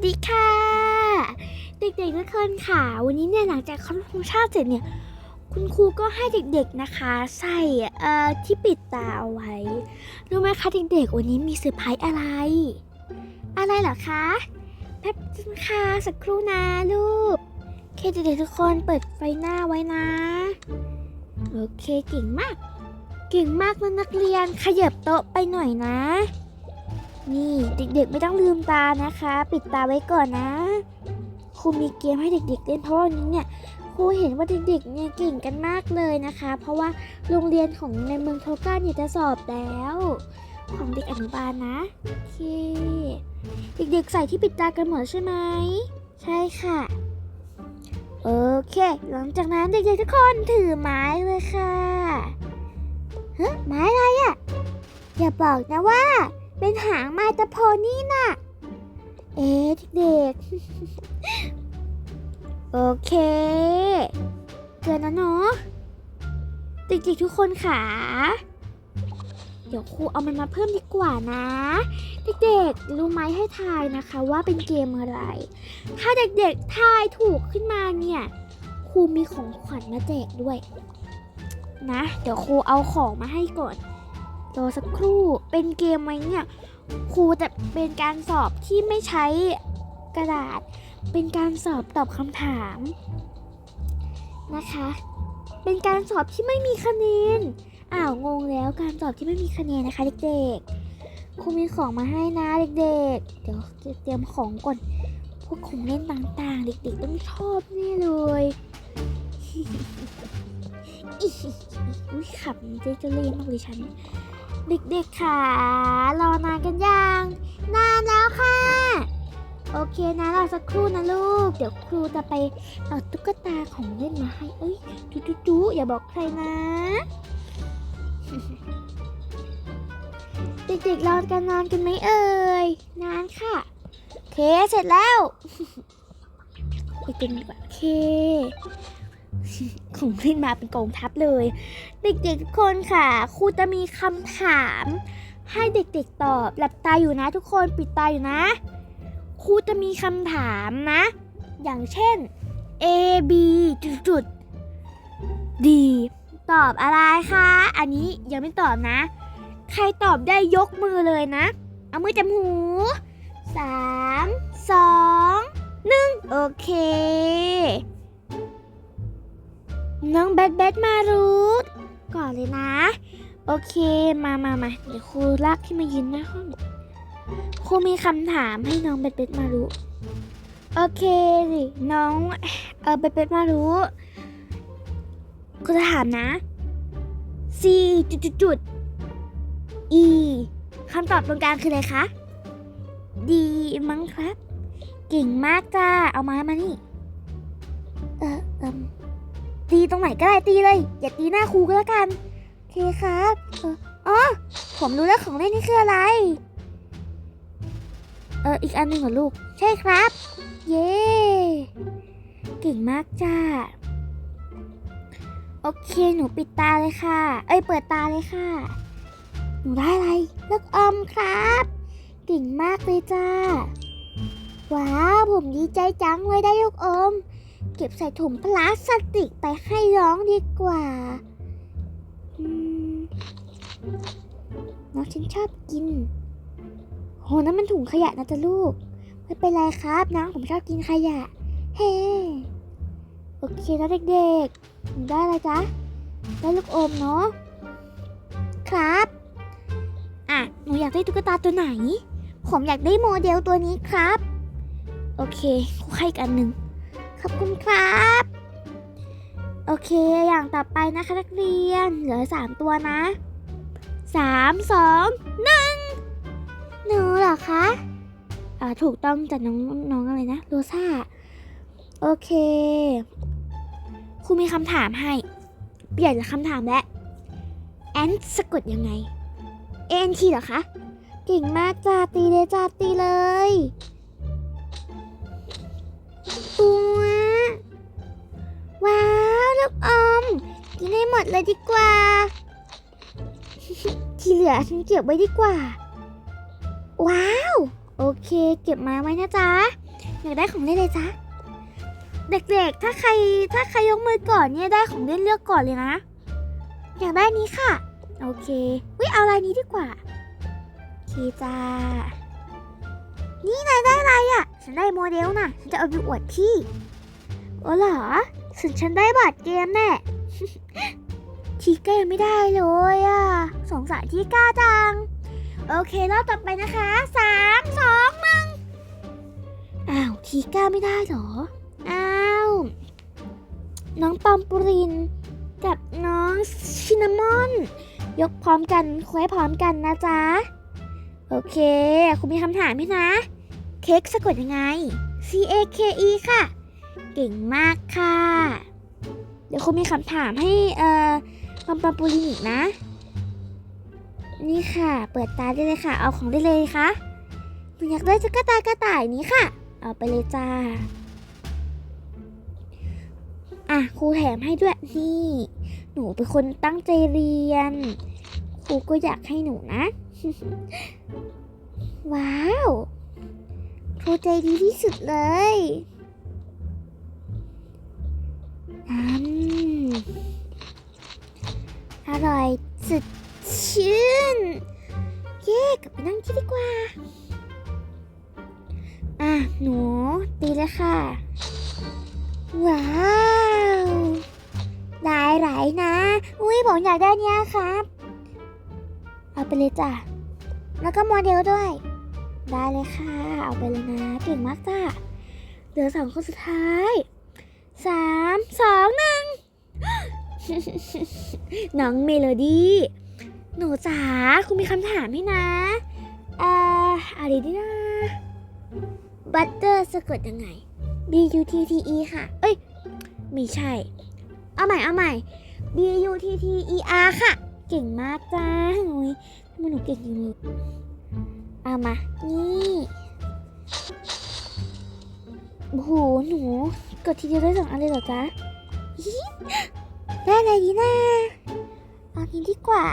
สดีค่ะ เด็กๆทุกคนค่ะวันนี้เนี่ยหลังจากเคารพธงชาติเสร็จเนี่ย คุณครูก็ให้เด็กๆนะคะใส่เอ่อที่ปิดตาเอาไว้รู้ไหมคะเด็กๆ วันนี้มีเซอร์ไพรส์อะไร อะไรเหรอคะแป๊บนึงค่ะสักครู่นะลูกเคเด็กๆทุกคนเปิดไฟหน้าไว้นะ โอเคเก่งมาก เก่งมากนะนักเรียนขยับโต๊ะไปหน่อยนะ นี่เด็กๆไม่ต้องลืมตานะคะ ปิดตาไว้ก่อนนะครูมีเกมให้เด็ก ๆ เล่นเพราะวันนี้เนี่ยครูเห็นว่าเด็กๆเนี่ยเก่งกันมากเลยนะคะ เพราะว่าโรงเรียนของในเมืองโทก้าเนี่ยจะสอบแล้ว ของเด็กอนุบาลนะโอเคเด็กๆใส่ที่ปิดตากันหมดใช่ไหมใช่ค่ะ โอเค หลังจากนั้นเด็กๆทุกคนถือไม้เลยค่ะเฮ้ยไม้อะไรอะ่ะอย่าบอกนะว่า เป็นหางมาตาโพนี่น่ะ เอ๊ะเด็กๆ โอเคเกินแล้วเนาะเด็กๆทุกคนค่ะ เดี๋ยวครูเอามันมาเพิ่มดีกว่านะ เด็กๆรู้ไหมให้ทายนะคะว่าเป็นเกมอะไร ถ้าเด็กๆทายถูกขึ้นมาเนี่ยครูมีของขวัญมาแจกด้วย นะ เดี๋ยวครูเอาของมาให้ก่อนรอสักครู่ เป็นเกมไหมเนี่ยครูจะเป็นการสอบที่ไม่ใช้กระดาษ เป็นการสอบตอบคำถามนะคะ เป็นการสอบที่ไม่มีคะแนนอ้าวงงแล้วการสอบที่ไม่มีคะแนนนะคะเด็กๆครูมีของมาให้นะเด็กๆ เดี๋ยวเตรียมของก่อนพวกของเล่นต่างๆ เด็กๆต้องชอบแน่เลยอุ้ยขำเจ๊จะเล่ห์มากเลยฉัน เด็กๆค่ะ รอนานกันยัง นานแล้วค่ะ โอเคนะรอสักครู่นะลูก เดี๋ยวครูจะไปเอาตุ๊กตาของเล่นมาให้ เอ้ยจุ๊จุ๊อย่าบอกใครนะ เด็กๆรอกันนานกันไหมเอ่ย นานค่ะโอเค เสร็จแล้วไปกันดีกว่าโอเค ของเล่นมาเป็นกองทัพเลย เด็กๆทุกคนค่ะครูจะมีคำถาม ให้เด็กๆตอบหลับตาอยู่นะ ทุกคนปิดตาอยู่นะครูจะมีคำถามนะ อย่างเช่น A B จุดๆ D ตอบอะไรคะ อันนี้ยังไม่ตอบนะ ใครตอบได้ยกมือเลยนะ เอามือจับหูสามสองหนึ่งโอเค น้องแบทแบทมารูทก่อนเลยนะ โอเคมามามาเดี๋ยวครูลากที่มายืนหน้าห้องครูมีคำถามให้น้องแบทแบทมารูโอเคสิน้องเออแบทแบทมารูก็จะถามนะ C จุดจุดจุด E คำตอบตรงกลางคืออะไรคะ D มั้งครับ เก่งมากจ้า เอาไมามานี่ เออเอม ตีตรงไหนก็ได้ตีเลย อย่าตีหน้าครูก็แล้วกันโอเคครับอออ๋อผมรู้แล้วของเล่นนี่คืออะไร เอออีกอันหนึ่งเหรอลูก ใช่ครับ เย้เก่งมากจ้าโอเคหนูปิดตาเลยค่ะ เอ้ยเปิดตาเลยค่ะ หนูได้อะไรลูกอมครับเก่งมากเลยจ้าว้าวผมดีใจจังเลยได้ลูกอม เก็บใส่ถุงพลาสติกไปให้น้องดีกว่าน้องฉันชอบกิน โหนั่นมันถุงขยะนะจ๊ะลูก ไม่เป็นไรครับน้องผมชอบกินขยะ เฮ้ โอเคนะเด็กๆหนูได้อะไรจ๊ะ ได้ลูกอมเนาะ ครับ อะ หนูอยากได้ตุ๊กตาตัวไหน ผมอยากได้โมเดลตัวนี้ครับ โอเคครูให้อีกอันหนึ่ง ขอบคุณครับ โอเคอย่างต่อไปนะคะนักเรียน เหลือสามตัวนะสามสองหนึ่งหนูเหรอคะอ่าถูกต้องจากน้องน้องอะไรนะโรซ่า โอเคครูมีคำถามให้ เปลี่ยนคำถามแล้วแอนสะกดยังไงเอ็นทีเหรอคะเก่งมากจ้าตีเลยจ้าตีเลยตัว ว้าวลูกอม กินให้หมดเลยดีกว่า ที่เหลือฉันเก็บไว้ดีกว่า ว้าว โอเค เก็บมาไว้นะจ๊ะ อยากได้ของเล่นเลยจ๊ะ เด็กๆ ถ้าใครถ้าใครยกมือก่อนเนี่ยได้ของเล่นเลือกก่อนเลยนะ อยากได้นี้ค่ะ โอเควิเอาลายนี้ดีกว่าโอเคจ้า นี่นายได้อะไรอะ่ะ ฉันได้โมเดลน่ะ ฉันจะเอาไปอวดพี่โอ้เหรอ ส่วนฉันได้บัตรเกมแน่ทีก้ายังไม่ได้เลยอะ่ะสงสารทีก้าจัง โอเครอบต่อไปนะคะสามสองหนึ่งอ้าวทีก้าไม่ได้เหรอ อ้าวน้องปอมปริน กับน้องชินามอน ยกพร้อมกันคุยพร้อมกันนะจ๊ะ โอเค คุณมีคำถามไหมนะ เค้กสะกดยังไง C A K E ค่ะ เก่งมากค่ะ เดี๋ยวคุณมีคำถามให้เอ่อปอมปอมปุรินอีกนะ นี่ค่ะ เปิดตาได้เลยค่ะ เอาของได้เลยค่ะหนูอยากได้ตุ๊กตากระต่ายนี้ค่ะ เอาไปเลยจ้า อะครูแถมให้ด้วยนี่ หนูเป็นคนตั้งใจเรียน ครูก็อยากให้หนูนะ ว้าว ครูใจดีที่สุดเลย อืมอร่อยสุดชื่น เย่กลับไปนั่งที่ดีกว่า อะ หนูตีเลยค่ะ ว้าวหลายหลายนะ อุ้ยผมอยากได้เนี้ยครับ เอาไปเลยจ้ะ แล้วก็โมเดลด้วย ได้เลยค่ะ เอาไปเลยนะ เก่งมากจ้ะ เหลือสองคนสุดท้าย สามสองหนึ่งน้องเมโลดี้ หนูจ๋าคุณมีคำถามให้นะเอ่ออะไรดีนะบัตเตอร์สะกดยังไง B U T T E ค่ะ เอ้ย ไม่ใช่ เอาใหม่ เอาใหม่ B U T T E R ค่ะ เก่งมากจ้าอุ้ยทำไมหนูเก่งจริงเลยเอามา นี่โอ้โห หนู กดทีเดียวได้สองอันเลยเหรอจ๊ะได้อะไรดีนะเอานี้ดีกว่า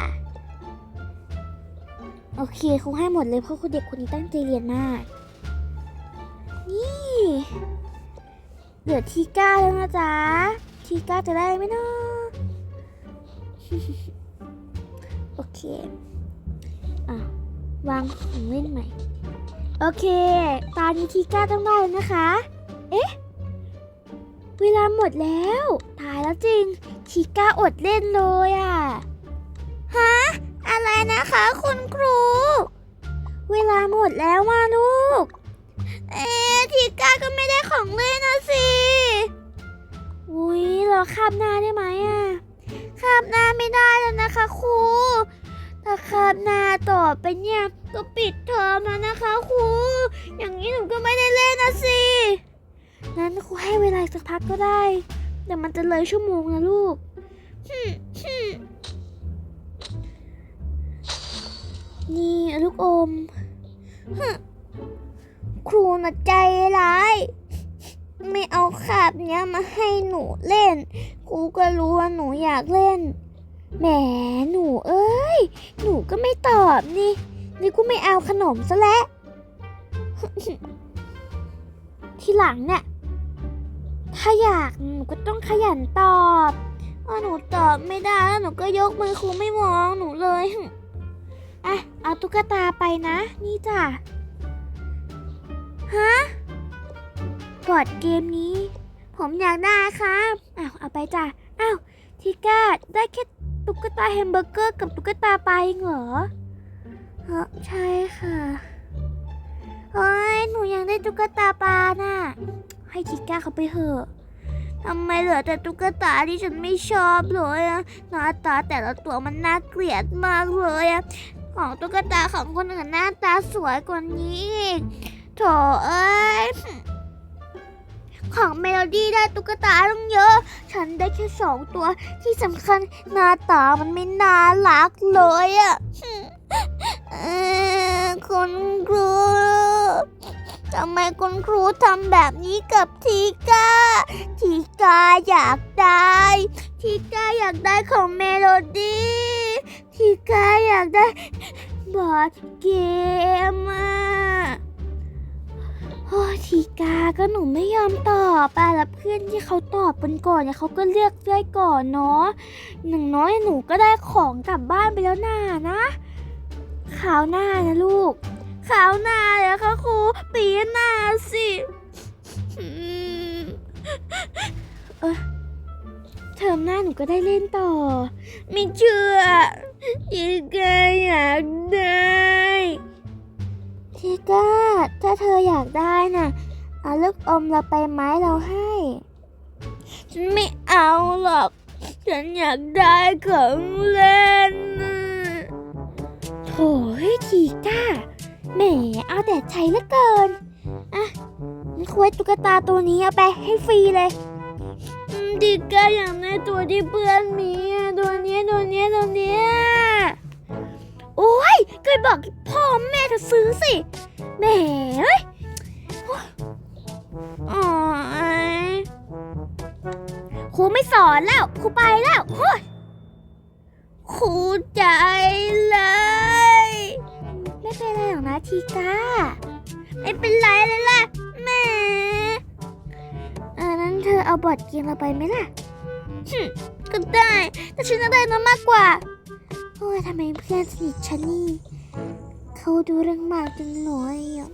โอเคครูให้หมดเลยเพราะคุณเด็กคนนี้ตั้งใจเรียนมาก นี่เหลือทีก้าแล้วนะจ๊ะ ทีก้าจะได้ไหมเนาะโอเค อะ วางของเล่นใหม่ โอเค ตอนนี้ทีก้าต้องได้แล้วนะคะ เอ๊ะ เวลาหมดแล้ว ตายแล้วจริงทีก้าอดเล่นเลยอะ่ะ ฮะ อะไรนะคะคุณครู เวลาหมดแล้วมาลูก เอ๊ะทีก้าก็ไม่ได้ของเล่นนะสิ อุ้ยเราคาบหน้าได้ไหมอะคาบหน้าไม่ได้แล้วนะคะครูถ้าคาบหน้าต่อไปเนี่ยก็ปิดเทอมแล้วนะคะครู อย่างนี้หนูก็ไม่ได้เล่นนะสิ งั้นครูให้เวลาสักพักก็ได้แต่มันจะเลยชั่วโมงนะลูกฮึฮึนี่ลูกอมครูน่ะใจร้าย ไม่เอาคาบเนี้ยมาให้หนูเล่น ครูก็รู้ว่าหนูอยากเล่น แหมหนูเอ้ย หนูก็ไม่ตอบนี่ นี่กูไม่เอาขนมซะแล้ว ทีหลังเนี่ย ถ้าอยากหนูก็ต้องขยันตอบถ้าหนูตอบไม่ได้แล้วหนูก็ยกมือครูไม่มองหนูเลยอะเอาตุ๊กตาไปนะ นี่จ้ะฮะบอร์ดเกมนี้ ผมอยากได้ครับอ้าวเอาไปจ้ะอ้าวทิก้าได้แค่ตุ๊กตาแฮมเบอร์เกอร์กับตุ๊กตาปลาเหรอเออใช่ค่ะเฮ้ยหนูยากได้ตุ๊กตาปลาน่ะ ให้ทิก้าเขาไปเถอะทำไมเหลือแต่ตุ๊กตาที่ฉันไม่ชอบเลยอะหน้าตาแต่ละตัวมันน่าเกลียดมากเลยอะของตุ๊กตาของคนอื่นหน้าตาสวยกว่านี้อีกโถเอ้ยของเมโลดี้ได้ตุ๊กตาต้องเยอะ ฉันได้แค่สองตัวที่สำคัญหน้าตามันไม่น่ารักเลยอะเอ่อคุณครู ทำไมคุณครูทำแบบนี้กับทีกาทีกาอยากได้ ทีกาอยากได้ของเมโลดี้ทีกาอยากได้บอร์ดเกมอะโอ้ทีกาก็หนูไม่ยอมตอบอะแล้วเพื่อนที่เขาตอบกันก่อนเนี่ยเขาก็เลือกได้ก่อนเนาะอย่างน้อยหนูก็ได้ของกลับบ้านไปแล้วน่านะข่าวหน้านะลูก ขาวหน้าแล้วค่ะครูปีหน้าสิอืมเออเทอมหน้าหนูก็ได้เล่นต่อ ไม่เชื่อทีกาอยากได้ทีกาถ้าเธออยากได้น่ะ เอาลูกอมเราไปไหมเราให้ ฉันไม่เอาหรอก ฉันอยากได้ของเล่นน่ะโถ่เฮ้ยทีก้า แหมเอาแต่ใจเหลือเกิน อะงั้นคุยตุ๊กตาตัวนี้เอาไปให้ฟรีเลยอืมดีก้าอยากได้ตัวที่เพื่อนมีอะตัวเนี้ยตัวเนี้ยตัวเนี้ยโอ้ยเคยบอกพ่อแม่เธอซื้อสิแหมเฮ้ยอ๋อยครูไม่สอนแล้วครูไปแล้วโอ้ยครูใจเลย ไม่เป็นไรหรอกนะทีก้า ไม่เป็นไรเลยล่ะแม่เออนั้นเธอเอาบอดเกมเราไปไหมล่ะหึก็ได้ แต่ฉันจะได้น้อยมากกว่าโอ้ยทำไมเพื่อนสนิทฉันนี่ เขาดูเรื่องมากจังเลยอะ